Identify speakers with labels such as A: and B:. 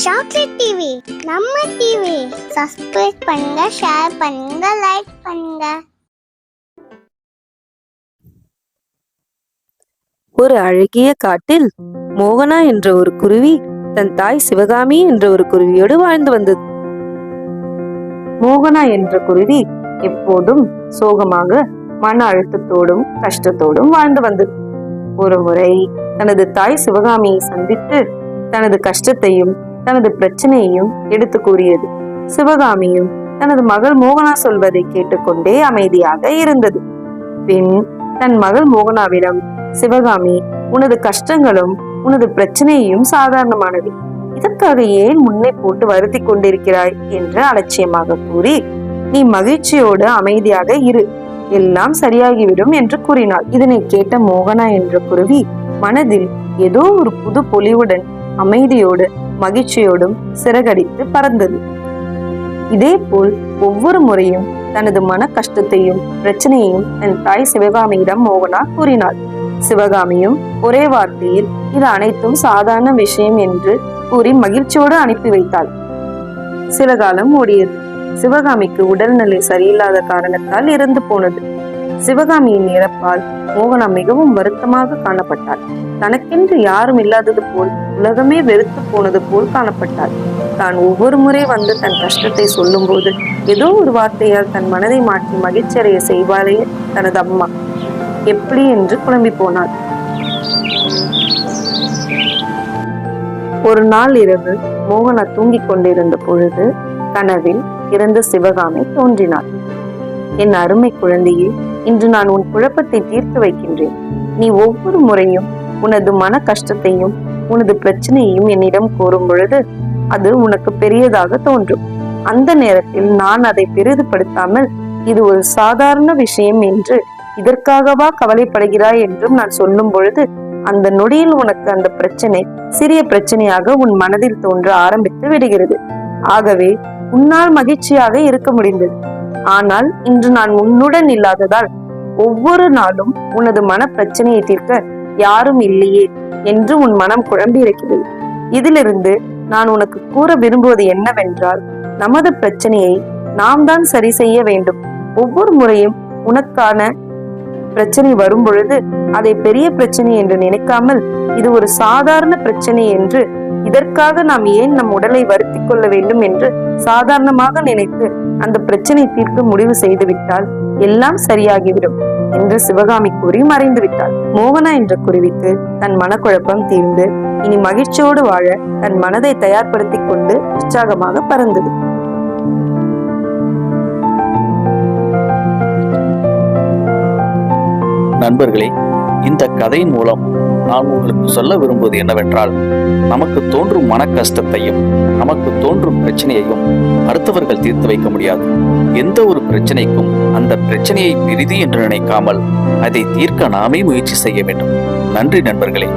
A: Chocolate TV நம்ம TV subscribe பண்ணுங்க share பண்ணுங்க லைக் பண்ணுங்க.
B: ஒரு அழகிய காட்டில் மோகனா என்ற ஒரு குருவி தன் தாய் சிவகாமி என்ற ஒரு குருவியோடு வாழ்ந்து வந்தது. மோகனா என்ற குருவி எப்போதும் சோகமாக மன அழுத்தத்தோடும் கஷ்டத்தோடும் வாழ்ந்து வந்தது. ஒரு முறை தனது தாய் சிவகாமியை சந்தித்து தனது கஷ்டத்தையும் தனது பிரச்சனையையும் எடுத்து கூறியது. சிவகாமியும் தனது மகள் மோகனா சொல்வதை கேட்டுக்கொண்டே அமைதியாக இருந்தது. பின் தன் மகள் மோகனாவிடம் சிவகாமி உனது கஷ்டங்களும் உனது பிரச்சனையும் சாதாரணமானது. இதற்காக ஏன் முன்னே போட்டு வருத்தி கொண்டிருக்கிறாய்? என்று அலட்சியமாக கூறி நீ மகிழ்ச்சியோடு அமைதியாக இரு. எல்லாம் சரியாகிவிடும் என்று கூறினாள். இதனை கேட்ட மோகனா என்ற குருவி மனதில் ஏதோ ஒரு புது பொலிவுடன் அமைதியோடு மகிழ்ச்சியோடும் சிறகடித்து பறந்தது. இதேபோல் ஒவ்வொரு முறையும் தனது மன கஷ்டத்தையும் பிரச்சனையையும் தன் தாய் சிவகாமியிடம் மோகனா கூறினாள். சிவகாமியும் ஒரே வார்த்தையில் இது அனைத்தும் சாதாரண விஷயம் என்று கூறி மகிழ்ச்சியோடு அனுப்பி வைத்தாள். சில காலம் ஓடியது. சிவகாமிக்கு உடல்நிலை சரியில்லாத காரணத்தால் இறந்து போனது. சிவகாமியின் இறப்பால் மோகனா மிகவும் வருத்தமாக காணப்பட்டாள். தனக்கென்று யாரும் இல்லாதது போல் உலகமே வெறுத்து போனது போல் காணப்பட்டாள். தான் ஒவ்வொரு முறை வந்து தன் கஷ்டத்தை சொல்லும்போது ஏதோ ஒரு வார்த்தையால் தன் மனதை மாற்றி மகிழ்ச்சியடைய செய்வாளே தனது அம்மா. எப்படி என்று குழம்பி போனாள். ஒரு நாள் இரவு மோகனா தூங்கிக் கொண்டிருந்த பொழுது கனவில் இறந்த சிவகாமி தோன்றினாள். என் அருமை குழந்தையே இன்று நான் உன் குழப்பத்தை தீர்த்து வைக்கின்றேன். நீ ஒவ்வொரு முறையும் உனது மன கஷ்டத்தையும் உனது பிரச்சனையையும் என்னிடம் கூறும் பொழுது அது உனக்கு பெரியதாக தோன்றும். அந்த நேரத்தில் நான் அதை பெரிதுபடுத்தாமல் இது ஒரு சாதாரண விஷயம் என்று இதற்காகவா கவலைப்படுகிறாய் என்றும் நான் சொல்லும் பொழுது அந்த நொடியில் உனக்கு அந்த பிரச்சனை சிறிய பிரச்சனையாக உன் மனதில் தோன்ற ஆரம்பித்து விடுகிறது. ஆகவே உன்னால் மகிழ்ச்சியாக இருக்க முடிந்தது. ஆனால் இன்று நான் உன்னுடன் இல்லாததால் ஒவ்வொரு நாளும் உனது மன பிரச்சனையை தீர்க்க யாரும் இல்லையே என்று உன் மனம் குழம்பி இருக்கிறது. இதிலிருந்து நான் உனக்கு கூற விரும்புவது என்னவென்றால் நமது பிரச்சனையை நாம் தான் சரி செய்ய வேண்டும். ஒவ்வொரு முறையும் உனக்கான பிரச்சனை வரும் பொழுது அதை பெரிய பிரச்சனை என்று நினைக்காமல் இது ஒரு சாதாரண பிரச்சனை என்று இதற்காக நாம் ஏன் நம் உடலை வருத்தி கொள்ள வேண்டும் என்று சாதாரணமாக நினைத்து அந்த பிரச்சனை தீர்க்க முடிவு செய்துவிட்டால் எல்லாம் சரியாகிவிடும் என்று சிவகாமி கூறி மறைந்து விட்டாள் மோகனா என்ற குருவிக்கு தன் மனக்குழப்பம் தீர்ந்து இனி மகிழ்ச்சியோடு வாழ தன் மனதை தயார்படுத்தி கொண்டு உற்சாகமாக பறந்தது.
C: நண்பர்களே இந்த கதையின் மூலம் நான் உங்களுக்கு சொல்ல விரும்புவது என்னவென்றால் நமக்கு தோன்றும் மன கஷ்டத்தையும் நமக்கு தோன்றும் பிரச்சனையையும் அடுத்தவர்கள் தீர்த்து வைக்க முடியாது. எந்த ஒரு பிரச்சனைக்கும் அந்த பிரச்சனையை பெரிது என்று நினைக்காமல் அதை தீர்க்க நாமே முயற்சி செய்ய வேண்டும். நன்றி நண்பர்களே.